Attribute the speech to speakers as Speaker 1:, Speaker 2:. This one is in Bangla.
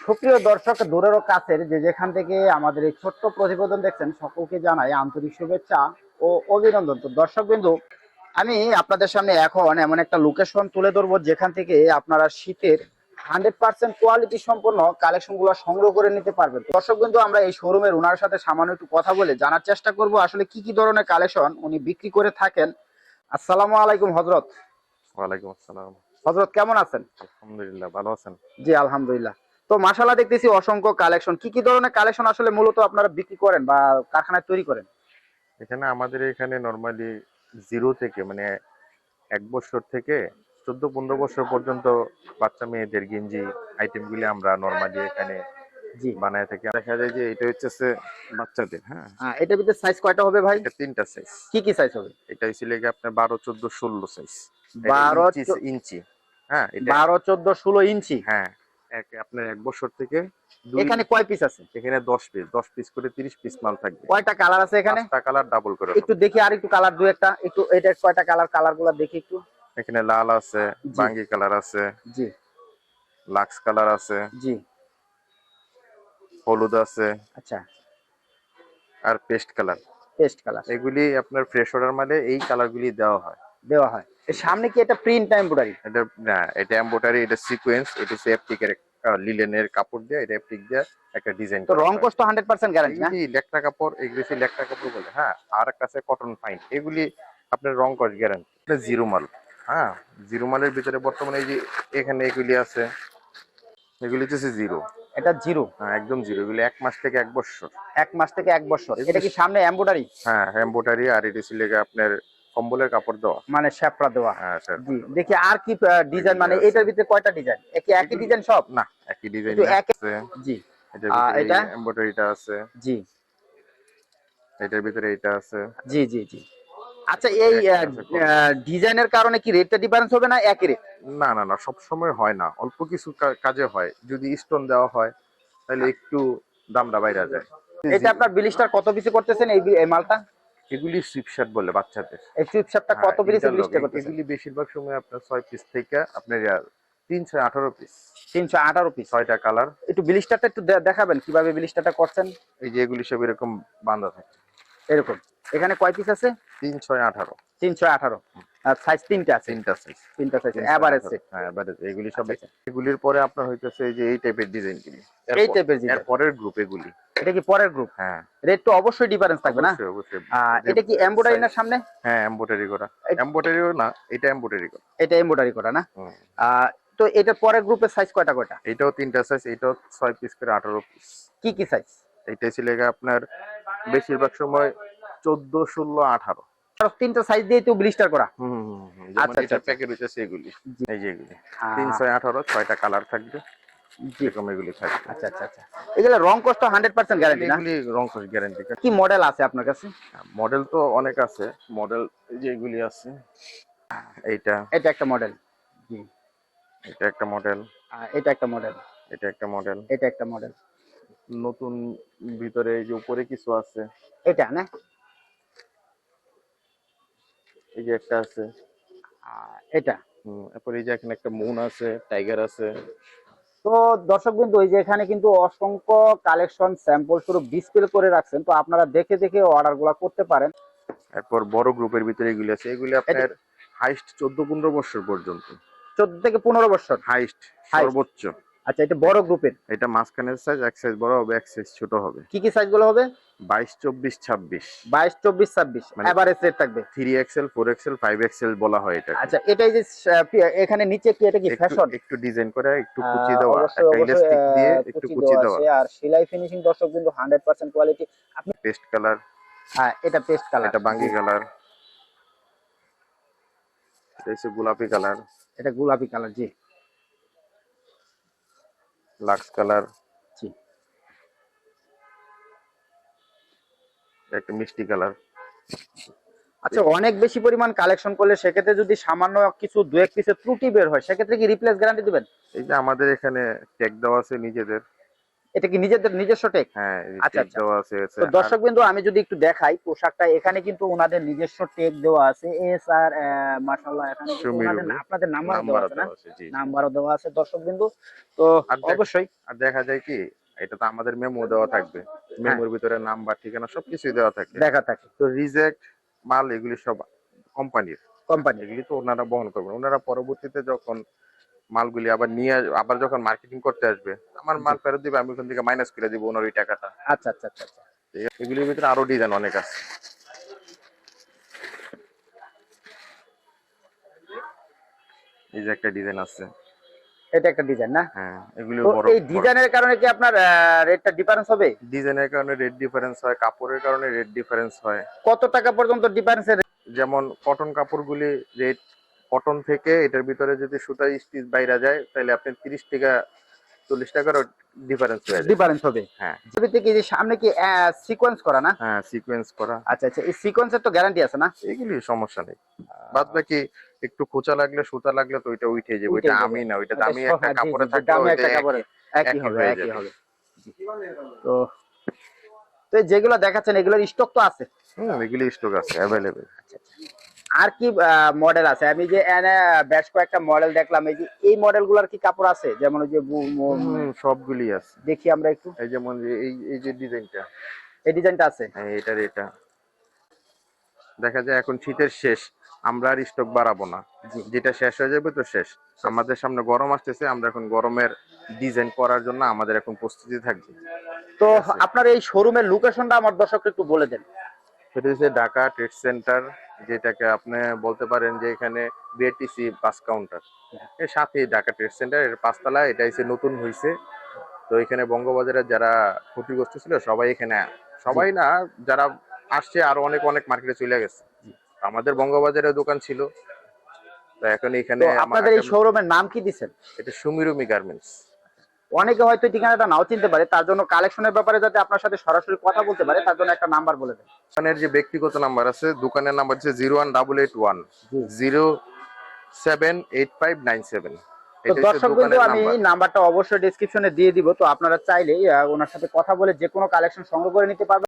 Speaker 1: সুপ্রিয় দর্শক দূরেরও কাছের যে যেখান থেকে আমাদের এই ছোট্ট প্রতিবেদন দেখছেন সকলকে জানাই আন্তরিক শুভেচ্ছা ও অভিনন্দন। তো দর্শক বিন্দু আমি আপনাদের সামনে এখন এমন একটা লোকেশন তুলে ধরবো যেখান থেকে আপনারা শীতের হান্ড্রেড পার্সেন্ট কোয়ালিটি সম্পন্ন কালেকশনগুলো সংগ্রহ করে নিতে পারবেন। দর্শক বিন্দু আমরা এই শোরুমের ওনার সাথে সামান্য একটু কথা বলে জানার চেষ্টা করব আসলে কি কি ধরনের কালেকশন উনি বিক্রি করে থাকেন। আসসালামু আলাইকুম হজরত
Speaker 2: ওয়ালাইকুম আসসালাম।
Speaker 1: হজরত কেমন আছেন?
Speaker 2: আলহামদুলিল্লাহ ভালো আছেন?
Speaker 1: জি আলহামদুলিল্লাহ। তো মাশাআল্লাহ দেখতেছি অসংখ্য কালেকশন কি কি ধরনের কালেকশন আসলে মূলত আপনারা বিক্রি করেন বা কারখানায় তৈরি করেন?
Speaker 2: এখানে আমাদের এখানে নর্মালি জিরো থেকে মানে এক বছর থেকে চোদ্দ পনেরো বছর পর্যন্ত বাচ্চা মেয়েদের গেঞ্জি আইটেম আইটেমগুলি আমরা নর্মালি এখানে
Speaker 1: জি।
Speaker 2: বানায় থাকি। দেখা যায় যে এটা হচ্ছে বাচ্চাদের হ্যাঁ?
Speaker 1: হ্যাঁ এটার ভিতরে সাইজ কয়টা হবে ভাই?
Speaker 2: এটা তিনটা সাইজ
Speaker 1: কি কি সাইজ হবে?
Speaker 2: এটা হচ্ছে লেগে আপনার বারো চোদ্দ ষোলো সাইজ
Speaker 1: বারো চো-
Speaker 2: ইঞ্চি। হ্যাঁ এটা
Speaker 1: বারো চোদ্দ ষোলো ইঞ্চি?
Speaker 2: হ্যাঁ। এক আপনার এক বছর থেকে
Speaker 1: এখানে কয় পিস আছে?
Speaker 2: এখানে দশ পিস দশ পিস করে তিরিশ পিস মাল থাকবে।
Speaker 1: কয়টা কালার আছে এখানে?
Speaker 2: পাঁচটা কালার ডাবল করে
Speaker 1: একটু দেখি আর একটু কালার দু একটা একটু এটা কয়টা কালার কালার দেখি একটু।
Speaker 2: এখানে লাল আছে
Speaker 1: জি।
Speaker 2: বাঙ্গি কালার আছে
Speaker 1: জি।
Speaker 2: লাক্স কালার আছে
Speaker 1: জি।
Speaker 2: হলুদ আছে
Speaker 1: আচ্ছা।
Speaker 2: আর পেস্ট কালার
Speaker 1: পেস্ট কালার
Speaker 2: এগুলি আপনার ফ্রেশ অর্ডার মালে এই কালার গুলি দেওয়া হয়।
Speaker 1: দেওয়া হয়। সামনে কি এটা প্রিন্ট এমব্রয়ডারি
Speaker 2: এটা না এটা এমবোটারি এটা সিকোয়েন্স এটা সেফটিকের লিলেনের কাপড় দিয়ে এটা এপ্টিক দিয়ে একটা ডিজাইন
Speaker 1: তো রং কষ্ট হান্ড্রেড পার্সেন্ট গ্যারান্টি না?
Speaker 2: লেকটা কাপড় এগুলি লেকটা কাপড় বলে হ্যাঁ আর একটা আছে কটন ফাইন এগুলি আপনার রং কস গ্যারান্টি এটা জিরো মাল। হ্যাঁ জিরো মালের ভিতরে বর্তমানে এই যে এখানে এগুলি আছে এগুলি হচ্ছে জিরো
Speaker 1: এটা জিরো
Speaker 2: হ্যাঁ একদম জিরো এগুলি এক মাস থেকে এক বছর।
Speaker 1: এক মাস থেকে এক বছর। এটা কি সামনে এমব্রয়ডারি
Speaker 2: হ্যাঁ এমবোটারি আর এটা ছিল আপনার কম্বলের কাপড় দেওয়া।
Speaker 1: মানে শ্যাপড়া দেওয়া।
Speaker 2: হ্যাঁ
Speaker 1: জি দেখি আর কি ডিজাইন মানে এটার ভিতরে কয়টা ডিজাইন একই একই ডিজাইন সব?
Speaker 2: না একই ডিজাইন আছে।
Speaker 1: জি। এটা?
Speaker 2: এমবোটারিটা আছে।
Speaker 1: জি।
Speaker 2: এটার ভিতরে এটা আছে।
Speaker 1: জি জি জি। আচ্ছা এই। ডিজাইনের কারণে কি রেটটা ডিফারেন্স হবে না একই রেট
Speaker 2: না না না সব সময় হয় না। অল্প কিছু কাজে হয়। যদি স্টোন দেওয়া হয় তাহলে একটু দামটা বাইরে যায়।
Speaker 1: এটা আপনার বিলিস্টার কত পিসে করতেছেন এই মালটা?
Speaker 2: এগুলি সুইপশার্ট বলে বাচ্চাদের।
Speaker 1: এই সুইপশাপটা কত
Speaker 2: হ্যাঁ,
Speaker 1: পিসে
Speaker 2: interlock।
Speaker 1: বিলিস্টার করতেছেন?
Speaker 2: এগুলি বেশিরভাগ সময় আপনার ছয় পিস থেকে আপনার ইয়া তিন ছয় আঠারো পিস
Speaker 1: তিনশো আঠারো পিস
Speaker 2: ছয়টা কালার
Speaker 1: একটু বিলিস্টারটা একটু দেখাবেন কীভাবে বিলিস্টারটা করছেন?
Speaker 2: এই যে এগুলি সব এরকম বাঁধা থাকে।
Speaker 1: এরকম। এখানে কয় পিস আছে?
Speaker 2: তিন ছয় আঠারো।
Speaker 1: তিনশো আঠারো। আর সাইজ তিনটা আছে?
Speaker 2: তিনটা সাইজ
Speaker 1: তিনটা সাইজ এভারেজ
Speaker 2: হ্যাঁ এভারেজ এগুলি সব
Speaker 1: আচ্ছা,
Speaker 2: এগুলির পরে আপনার হইতেছে এই যে এই টাইপের ডিজাইন গুলি।
Speaker 1: এই টাইপের
Speaker 2: এর পরের গ্রুপ এগুলি।
Speaker 1: এটা কি পরের গ্রুপ
Speaker 2: হ্যাঁ।
Speaker 1: রেট তো অবশ্যই ডিফারেন্স থাকবে না?
Speaker 2: অবশ্যই
Speaker 1: এটা কি এমব্রয়ডারি না সামনে?
Speaker 2: হ্যাঁ এমব্রয়ডারি করা। এমব্রয়ডারিও না এটা এমব্রয়ডারি করা।
Speaker 1: এটা এমব্রয়ডারি করা না? তো এটার পরের গ্রুপের সাইজ কয়টা কয়টা?
Speaker 2: এটাও তিনটা সাইজ এটাও ছয় পিস করে আঠারো পিস
Speaker 1: কি কি সাইজ
Speaker 2: এইটা ছিল আপনার বেশিরভাগ সময় চোদ্দ ষোলো আঠারো।
Speaker 1: তিনটা সাইজ দিয়ে তো ব্লিস্টার করা।
Speaker 2: হুম হুম
Speaker 1: আচ্ছা।
Speaker 2: প্যাকেট হইতেছে এগুলি।
Speaker 1: জি।
Speaker 2: এই যে এগুলি।
Speaker 1: আহ,
Speaker 2: তিন ছয় আঠারো ছয়টা কালার থাকবে। এগুলি থাকবে
Speaker 1: আচ্ছা আচ্ছা আচ্ছা। এগুলো রং কষ্ট হান্ড্রেড পার্সেন্ট গ্যারান্টি না?
Speaker 2: এগুলি রং গ্যারান্টি
Speaker 1: কি মডেল আছে আপনার কাছে?
Speaker 2: মডেল তো অনেক আছে। মডেল যে এগুলি আছে এইটা।
Speaker 1: এটা একটা মডেল জি
Speaker 2: এটা একটা মডেল
Speaker 1: এটা একটা মডেল
Speaker 2: এটা একটা মডেল
Speaker 1: এটা একটা মডেল
Speaker 2: নতুন ভিতরে এই যে উপরে কিছু আছে।
Speaker 1: এটা না?
Speaker 2: এই যে একটা আছে।
Speaker 1: এটা।
Speaker 2: এই যে এখানে একটা মুন আছে টাইগার আছে।
Speaker 1: তো দর্শক বিন্দু ওই যে এখানে কিন্তু অসংখ্য কালেকশন স্যাম্পল শুরু ডিসপ্লে করে রাখছেন তো আপনারা দেখে দেখে অর্ডারগুলা করতে পারেন।
Speaker 2: এরপর বড় গ্রুপের ভিতরে এগুলি আছে এগুলি আপনার হাইস্ট চোদ্দ পনেরো বছর পর্যন্ত।
Speaker 1: চোদ্দ থেকে পনেরো বছর।
Speaker 2: হাইস্ট সর্বোচ্চ।
Speaker 1: আচ্ছা এটা বড় গ্রুপের?
Speaker 2: এটা মাঝখানের সাইজ এক সাইজ বড় হবে এক সাইজ ছোট হবে।
Speaker 1: কি কি সাইজগুলো হবে?
Speaker 2: বাইশ চব্বিশ ছাব্বিশ।
Speaker 1: বাইশ চব্বিশ ছাব্বিশ।
Speaker 2: মানে-
Speaker 1: এভারেজ রেট থাকবে।
Speaker 2: Three XL four XL five XL বলা হয় এটা
Speaker 1: আচ্ছা এটাই যে এখানে নিচে কি এটা কি ফ্যাশন
Speaker 2: একটু ডিজাইন করে একটু কুচি দেওয়া একটা ইলাস্টিক দিয়ে একটু
Speaker 1: কুচি দেওয়া আর সেলাই ফিনিশিং দর্শক হান্ড্রেড পার্সেন্ট কোয়ালিটি আপনি
Speaker 2: পেস্ট কালার
Speaker 1: হ্যাঁ এটা পেস্ট কালার
Speaker 2: এটা বাঙ্গি কালার এটা হচ্ছে গোলাপি কালার
Speaker 1: এটা গোলাপি কালার জি।
Speaker 2: Lux colour. একটা মিষ্টি কালার।
Speaker 1: আচ্ছা অনেক বেশি পরিমাণ কালেকশন করলে সেক্ষেত্রে যদি সামান্য কিছু দু এক পিসের ত্রুটি বের হয় সেক্ষেত্রে কি রিপ্লেস গ্যারান্টি দিবেন?
Speaker 2: এই যে আমাদের এখানে ট্যাগ দেওয়া আছে নিজেদের।
Speaker 1: এটা কি নিজেদের নিজস্ব টেক?
Speaker 2: হ্যাঁ
Speaker 1: আচ্ছা, আচ্ছা। তো দর্শক বিন্দু আমি যদি একটু দেখাই পোশাকটা এখানে কিন্তু ওনাদের নিজস্ব টেক দেওয়া আছে এস আর মাশাআল্লাহ এখানে। আপনাদের নাম্বার দেওয়া
Speaker 2: নাম্বারও
Speaker 1: আছে না?
Speaker 2: দেওয়া আছে, জি, জি।
Speaker 1: নাম্বারও দেওয়া আছে দর্শক বিন্দু তো অবশ্যই।
Speaker 2: আর দেখা যায় কি এটা তো আমাদের মেমো দেওয়া থাকবে। মেমোর ভিতরে নাম্বার ঠিকানা সবকিছু দেওয়া থাকে।
Speaker 1: দেখা থাকে।
Speaker 2: তো রিজেক্ট মাল এগুলি সব কোম্পানির
Speaker 1: কোম্পানি
Speaker 2: এগুলি তো ওনারা বহন করবেন। ওনারা পরবর্তীতে যখন মালগুলি আবার নিয়ে আবার যখন মার্কেটিং করতে আসবে আমার মাল ফেরত দিবে আমি ওখান থেকে মাইনাস করে দিব ওনার ওই টাকাটা।
Speaker 1: আচ্ছা আচ্ছা আচ্ছা আচ্ছা।
Speaker 2: এগুলির ভিতরে আরও ডিজাইন অনেক আছে। এই যে একটা ডিজাইন আছে।
Speaker 1: এটা একটা ডিজাইন না?
Speaker 2: হ্যাঁ এগুলি বড়
Speaker 1: এই ডিজাইনের কারণে কি আপনার রেটটা ডিফারেন্স হবে?
Speaker 2: ডিজাইনের কারণে রেট ডিফারেন্স হয় কাপড়ের কারণে রেট ডিফারেন্স হয়।
Speaker 1: কত টাকা পর্যন্ত ডিফারেন্স
Speaker 2: যেমন কটন কাপড়গুলি রেট কটন থেকে এটার ভিতরে যদি সুতা স্টিচ বাইরা যায় তাহলে আপনি তিরিশ টাকা চল্লিশ টাকার ডিফারেন্স হয়ে যায়।
Speaker 1: ডিফারেন্স হবে?
Speaker 2: হ্যাঁ।
Speaker 1: ছবিতে কি যে সামনে কি সিকোয়েন্স করা না?
Speaker 2: হ্যাঁ সিকোয়েন্স করা।
Speaker 1: আচ্ছা আচ্ছা এই সিকোয়েন্সের তো গ্যারান্টি আছে না?
Speaker 2: এগুলি সমস্যা নেই। বাদ বাকি একটু খোঁচা লাগলে সুতা লাগলে তো ওইটা উঠে যাবে ওইটা। আমি না ওইটা দামি একটা
Speaker 1: হ্যাঁ,
Speaker 2: কাপড়ে থাকবে
Speaker 1: দামি একটা কাপড়ে একই হবে একই হবে। তো তো যেগুলো দেখাচ্ছেন এগুলোর স্টক তো আছে?
Speaker 2: হুম এগুলি স্টক আছে অ্যাভেলেবেল
Speaker 1: আর কি মডেল আছে? আমি যে এনে বেশ কয়েকটা মডেল দেখলাম। এই যে এই মডেলগুলার কি কাপড় আছে? যেমন ওই যে
Speaker 2: সবগুলি আছে।
Speaker 1: দেখি আমরা একটু।
Speaker 2: এই যেমন এই এই যে ডিজাইনটা।
Speaker 1: এই ডিজাইনটা আছে?
Speaker 2: হ্যাঁ এটার এটা। দেখা যায় এখন শীতের শেষ আমরা আর স্টক বাড়াবো না। যেটা শেষ হয়ে যাবে তো শেষ। আমাদের সামনে গরম আসতেছে আমরা এখন গরমের ডিজাইন করার জন্য আমাদের এখন প্রস্তুতি থাকবে।
Speaker 1: তো আপনার এই শোরুমের লোকেশনটা আমার দর্শককে একটু বলে দেন।
Speaker 2: সেটা হচ্ছে ঢাকা ট্রেড সেন্টার যেটাকে আপনি বলতে পারেন যে এখানে বিএটিসি বাস কাউন্টার এর সাথে ঢাকা ট্রেড সেন্টার এর পাঁচতলা এটা হচ্ছে নতুন হয়েছে তো এখানে বঙ্গবাজারের যারা ক্ষতিগ্রস্ত ছিল সবাই এখানে সবাই না যারা আসছে আরও অনেক অনেক মার্কেটে চলে গেছে। আমাদের বঙ্গবাজারের দোকান ছিল। তো এখন এখানে
Speaker 1: আপনাদের এই শোরুমের নাম কি দিচ্ছেন
Speaker 2: এটা সুমিরুমি গার্মেন্টস
Speaker 1: অনেকে হয়তো ঠিকানাটা নাও চিনতে পারে তার জন্য কালেকশনের ব্যাপারে যাতে আপনার সাথে সরাসরি কথা বলতে পারে তার জন্য একটা নাম্বার বলে দেন।
Speaker 2: দোকানের যে ব্যক্তিগত নাম্বার আছে দোকানের নাম্বার হচ্ছে zero one double eight one. Zero seven eight five nine seven
Speaker 1: দর্শক কিন্তু আমি নাম্বারটা অবশ্যই ডিসক্রিপশনে দিয়ে দিব তো আপনারা চাইলে ওনার সাথে কথা বলে যে কোনো কালেকশন সংগ্রহ করে নিতে পারবেন।